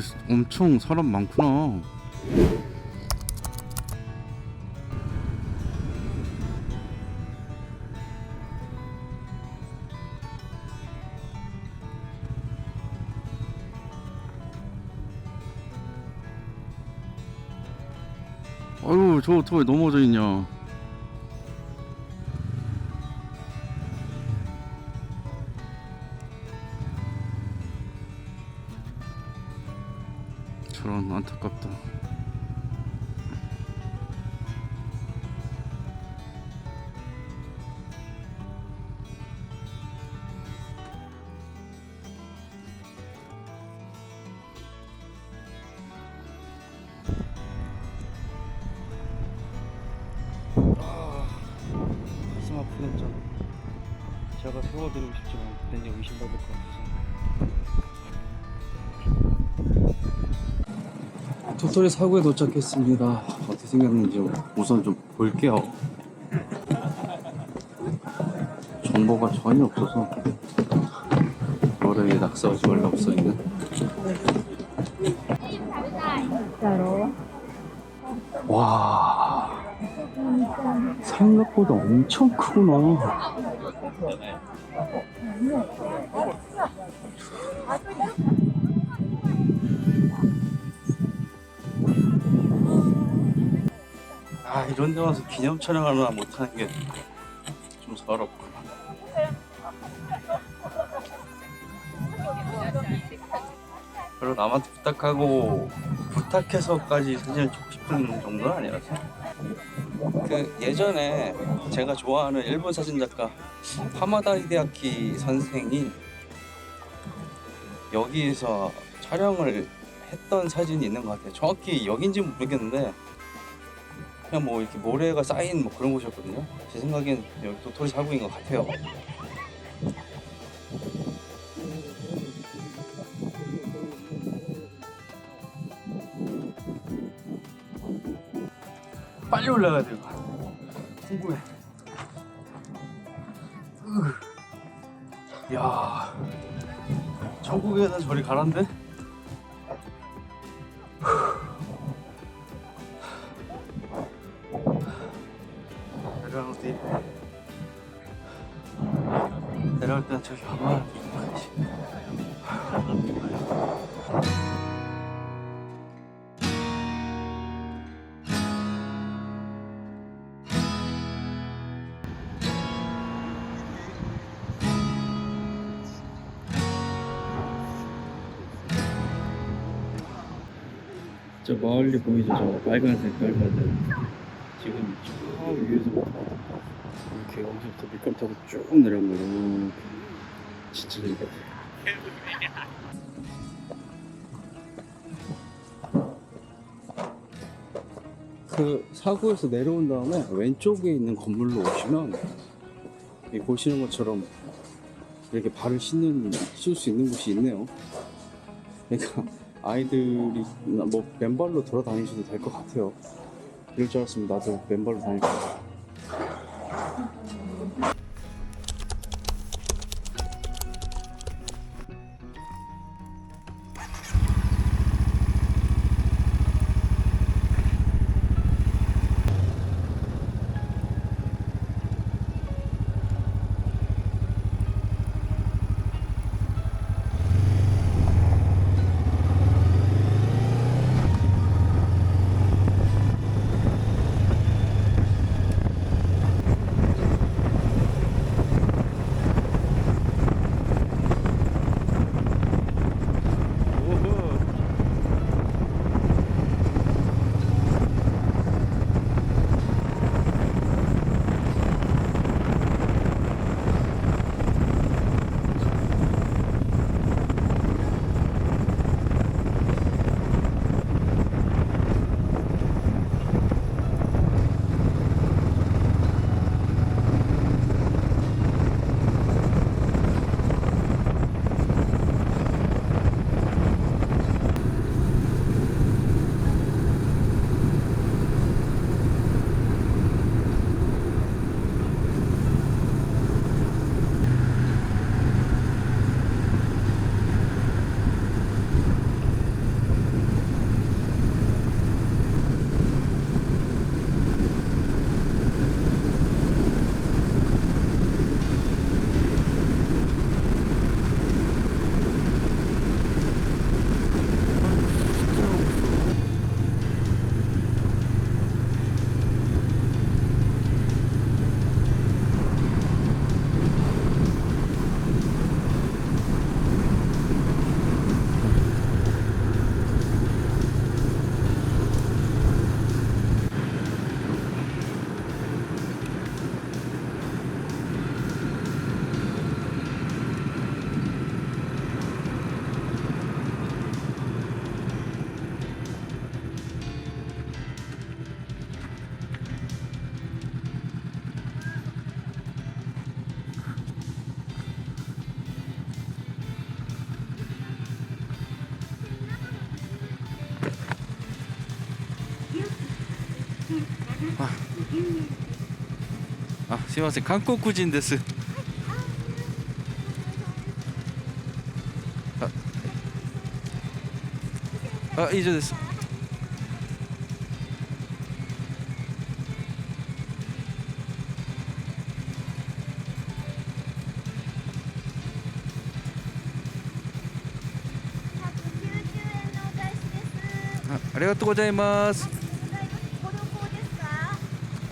아 여기 엄청 사람 많구나. 아유 저 오토바이 넘어져 있냐 안타깝다. 좀 제가 세워드리고 싶지만 그땐 의심받을 것 같아서 도토리 사고에 도착했습니다. 어떻게 생겼는지 우선 좀 볼게요. 정보가 전혀 없어서 노래에 낙서하지 말라고 써있네 와 생각보다 엄청 크구나 아 이런 데 와서 기념 촬영하나 못하는 게 좀 서럽구나. 별로 남한테 부탁하고 부탁해서까지 사진을 찍고 싶은 정도는 아니라서? 그 예전에 제가 좋아하는 일본 사진작가 하마다 히데아키 선생이 여기에서 촬영을 했던 사진이 있는 것 같아요. 정확히 여긴지는 모르겠는데 그냥 뭐 이렇게 모래가 쌓인 뭐 그런 곳이었거든요. 제 생각엔 여기 도토리 사고인 것 같아요. 빨리 올라가야 돼. 이거. 궁금해. 으. 야, 천국에는 저리 가란데? 저 멀리 보이죠? 저 빨간색 빨간색 지금 저 위에서부터 이렇게 여기서부터 미끄럼 타고 쭉 내려온 거예요. 진짜 재밌다 그 사고에서 내려온 다음에 왼쪽에 있는 건물로 오시면 이 보시는 것처럼 이렇게 발을 씻는 씻을 수 있는 곳이 있네요 그러니까 아이들이 뭐 맨발로 돌아다니셔도 될 것 같아요. 이럴 줄 알았으면 나도 맨발로 다닐 거야. あすいません韓国人ですああ以上です。あありがとうございます？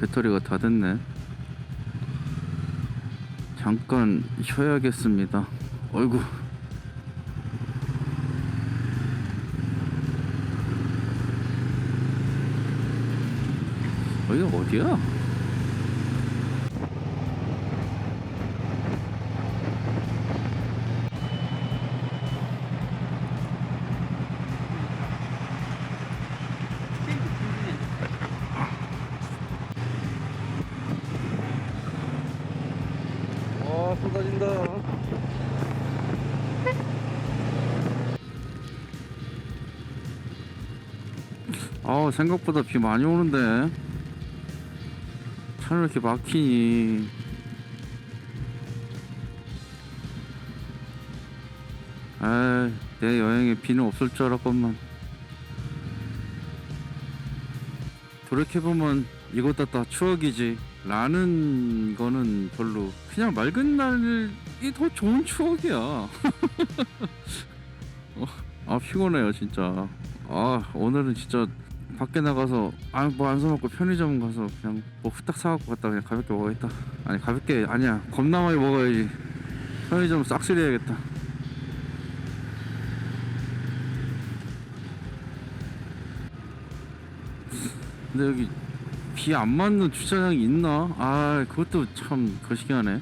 배터리가 다 됐네 잠깐 쉬어야겠습니다. 어이구. 여기가 어디야? 생각보다 비 많이 오는데. 차는 이렇게 막히니? 아내 여행에 비는 없을 줄 알았건만. 돌이켜보면 이것도 다 추억이지. 라는 거는 별로. 그냥 맑은 날이 더 좋은 추억이야. 어, 아 피곤해요 진짜. 아 오늘은 진짜 밖에 나가서 아뭐안 사먹고 편의점 가서 그냥 뭐 후딱 사갖고 갔다 그냥 가볍게 먹어야겠다. 아니 가볍게 아니야. 겁나 많이 먹어야지. 편의점 싹쓸이 해야겠다. 근데 여기 비 안 맞는 주차장이 있나? 아 그것도 참 거시기하네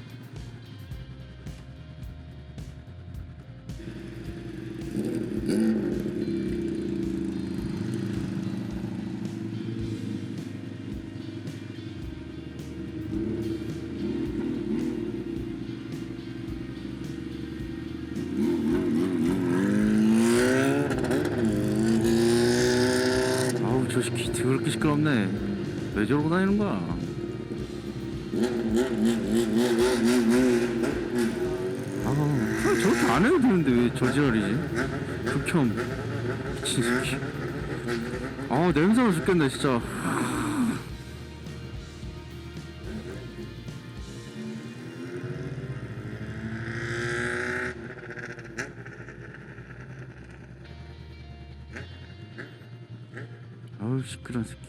아 저렇게 안 해도 되는데 왜 저지랄이지? 극혐. 미친 새끼. 아 냄새나 죽겠네 진짜. 아우 시끄러운 새끼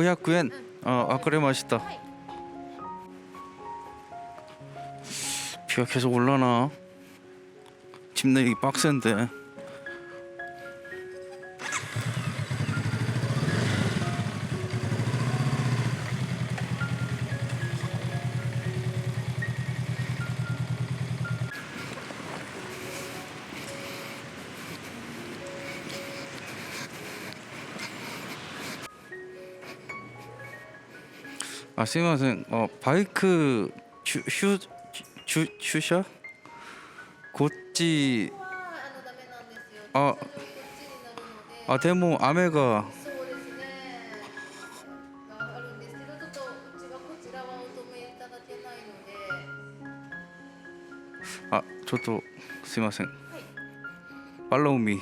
500엔. 아, 아 그래 맛있다. 비가 계속 올라나. 집 내리기 빡센데. あすいませんあバイクシュシュシュ駐車こっちはあのダメなんですよ。あこっちになるので。あでも雨がそうですね。があるんですけど、ちょっとうちはこちらはお止めいただけないので。あちょっとすいません Follow me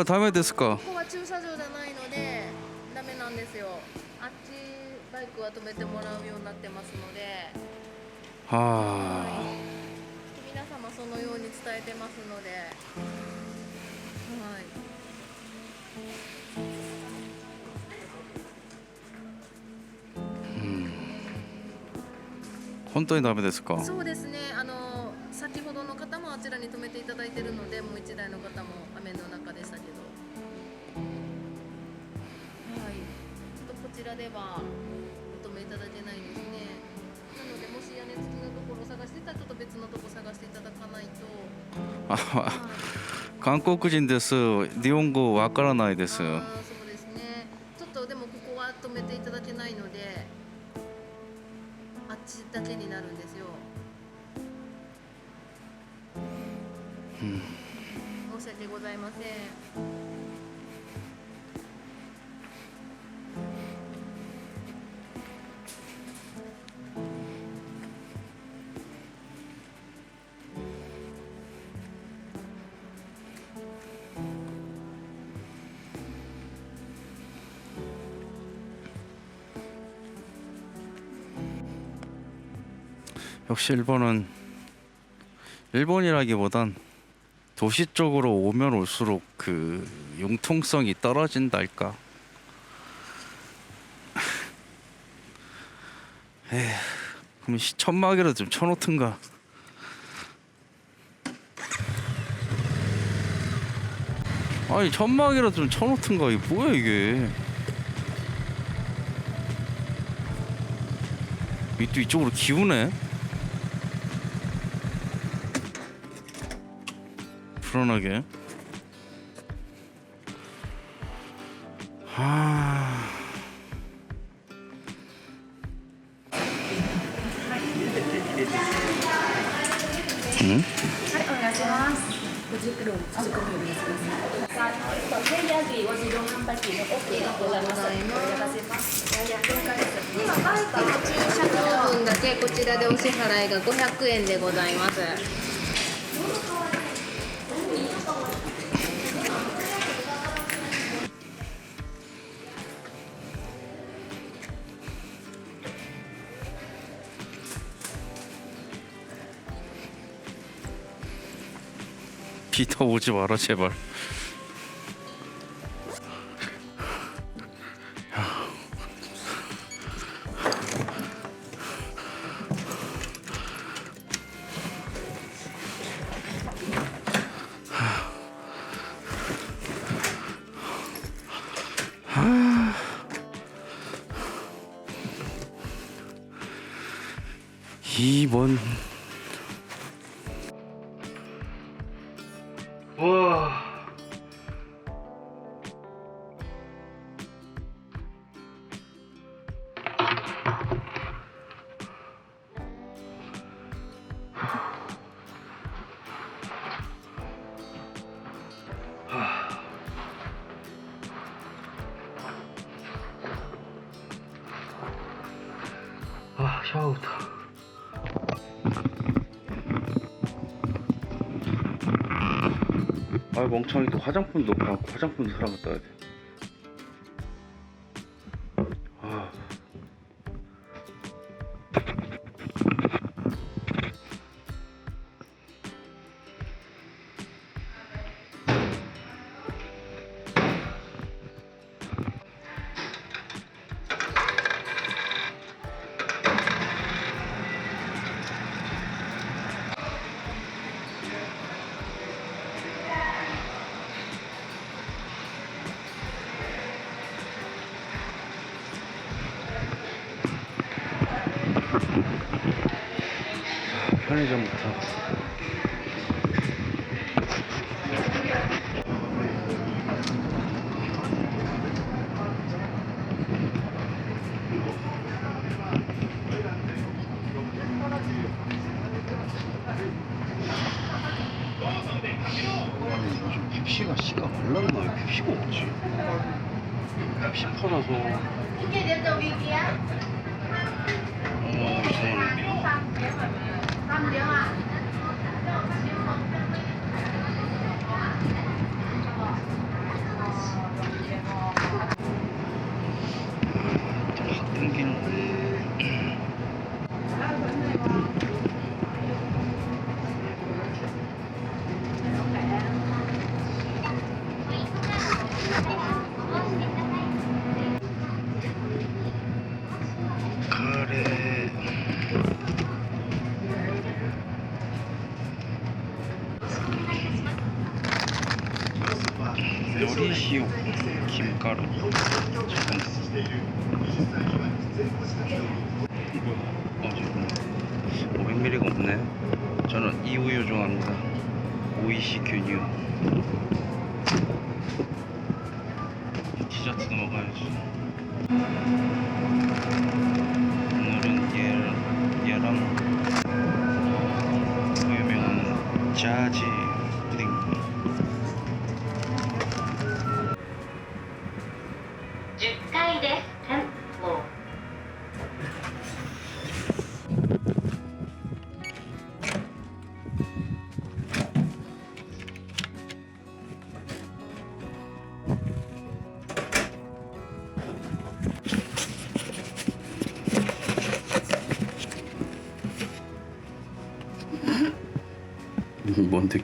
はダメですか？ここは駐車場じゃないのでダメなんですよ。あっちバイクは止めてもらうようになってますので、はあ。皆様そのように伝えてますので、はい。本当にダメですか？そうですね。韓国人です日本語わからないですそうですね。ちょっとでもここは止めていただけないので、あっちだけになるんですよ。申し訳ございません。 역시 일본은 일본이라기보단 도시 쪽으로 오면 올수록 그 융통성이 떨어진달까. 에휴, 그럼 시- 천막이라도 좀 쳐놓든가. 아니 천막이라도 좀 쳐놓든가 이게 뭐야 이게? 이또 이쪽으로 기우네. 風呂投げはあ、はい、お願いします。い。お願いします。今バイクの駐車場分だけこちらでお支払いが500円でございます。 비터 오지 마라 제발. 아 멍청이 또 화장품도 없고 화장품도 사러 갔다 와야 돼. 씨가 올랐나 왜 펩시가 없지? 펩시 팔아서 어 이상하네 확 땡기는 그래 요리시오 김가루 이거 어 500ml가 없네. 저는 이 우유 좋아합니다. 오이시 균유 디저트도 먹어야지. 오늘은 얘, 얘랑 그 유명한 자지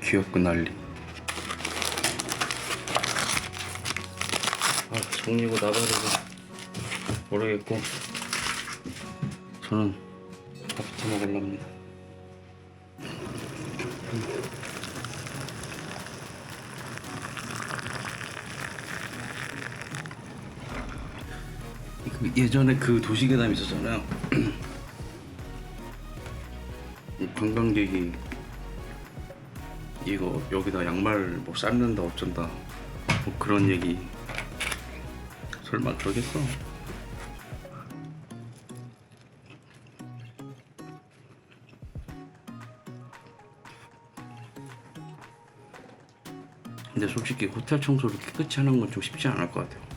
귀엽고 난리. 아 정리고 나가려고 모르겠고. 저는 밥부터 먹으려고 합니다. 그 예전에 그 도시계담 있었잖아요. 이 관광객이 이거 여기다 양말 뭐 삶는다 어쩐다 뭐 그런 얘기 설마 그러겠어? 근데 솔직히 호텔 청소를 깨끗이 하는 건 좀 쉽지 않을 것 같아요.